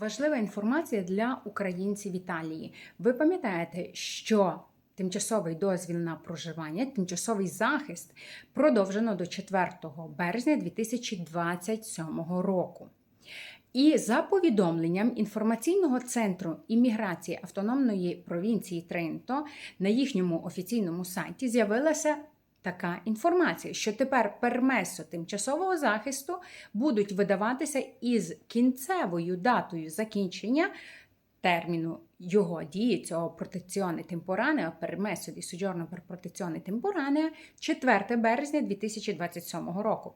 Важлива інформація для українців Італії. Ви пам'ятаєте, що тимчасовий дозвіл на проживання, тимчасовий захист продовжено до 4 березня 2027 року. І за повідомленням інформаційного центру імміграції автономної провінції Тренто на їхньому офіційному сайті з'явилася така інформація, що тепер пермесо тимчасового захисту будуть видаватися із кінцевою датою закінчення терміну його дії цього протекціоне темпоране, пермесо ді суджорно per protezione temporanea 4 березня 2027 року.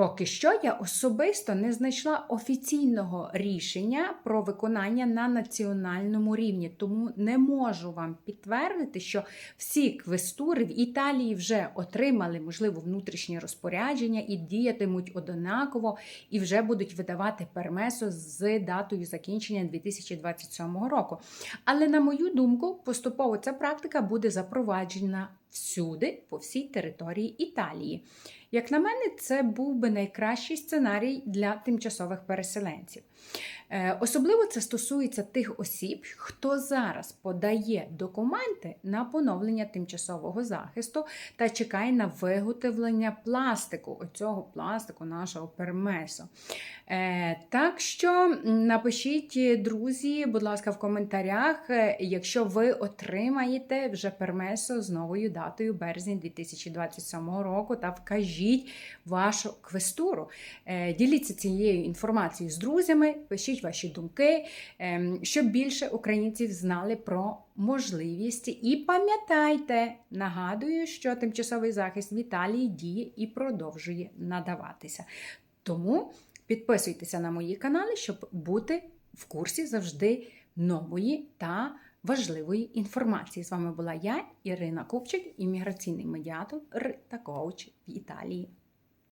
Поки що я особисто не знайшла офіційного рішення про виконання на національному рівні, тому не можу вам підтвердити, що всі квестури в Італії вже отримали, можливо, внутрішні розпорядження і діятимуть однаково, і вже будуть видавати пермесо з датою закінчення 2027 року. Але, на мою думку, поступово ця практика буде запроваджена всюди, по всій території Італії. Як на мене, це був би найкращий сценарій для тимчасових переселенців. Е, Особливо це стосується тих осіб, хто зараз подає документи на поновлення тимчасового захисту та чекає на виготовлення пластику, оцього пластику нашого пермесу. Е, Так що напишіть, друзі, будь ласка, в коментарях, е, якщо ви отримаєте вже пермесо з новою датою березня 2027 року, та вкажіть вашу квестуру. Е, Діліться цією інформацією з друзями, пишіть ваші думки, ем, щоб більше українців знали про можливість. І пам'ятайте, нагадую, що тимчасовий захист в Італії діє і продовжує надаватися. Тому підписуйтеся на мої канали, щоб бути в курсі завжди нової та важливої інформації. З вами була я, Ірина Купчик, імміграційний медіатор та коуч в Італії.